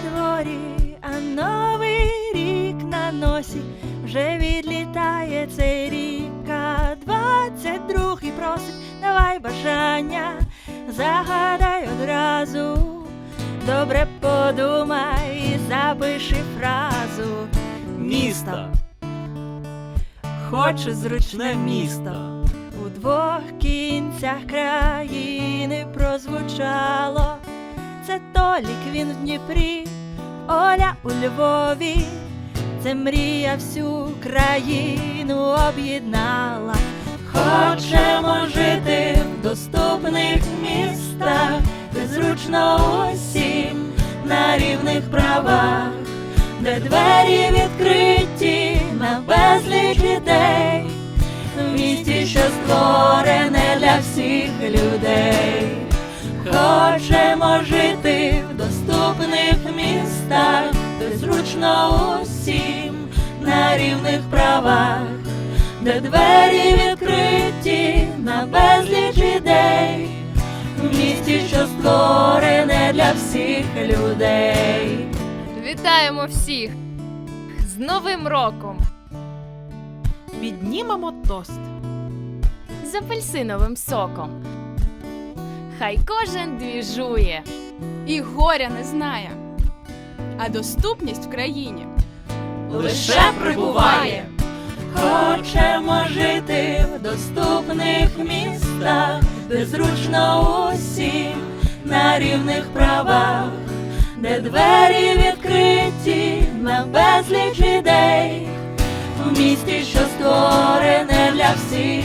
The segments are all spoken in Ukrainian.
дворі, а новий рік на носі вже відлітає цей рік, а двадцять другий просить, давай бажання, загадай одразу. Добре подумай і запиши фразу. Місто. Хочу зручне місто. У двох кінцях країни прозвучало. Це Толік він в Дніпрі, Оля у Львові. Це мрія всю країну об'єднала. Хочемо жити в доступних містах, де зручно усім на рівних правах, де двері відкриті на безліч ідей, в місті, що створене для всіх людей. Хочемо жити в доступних містах, де зручно усім на рівних правах, де двері відкриті на безліч ідей, в місті, що створене для всіх людей. Вітаємо всіх з Новим роком! Піднімемо тост. З апельсиновим соком. Хай кожен двіжує. і горя не знає. А доступність в країні лише прибуває. Хочемо жити в доступних містах, де зручно усім на рівних правах, де двері відкриті на безліч ідей, в місті, що створене для всіх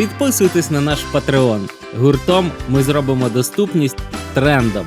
Підписуйтесь на наш Patreon. Гуртом ми зробимо доступність трендом.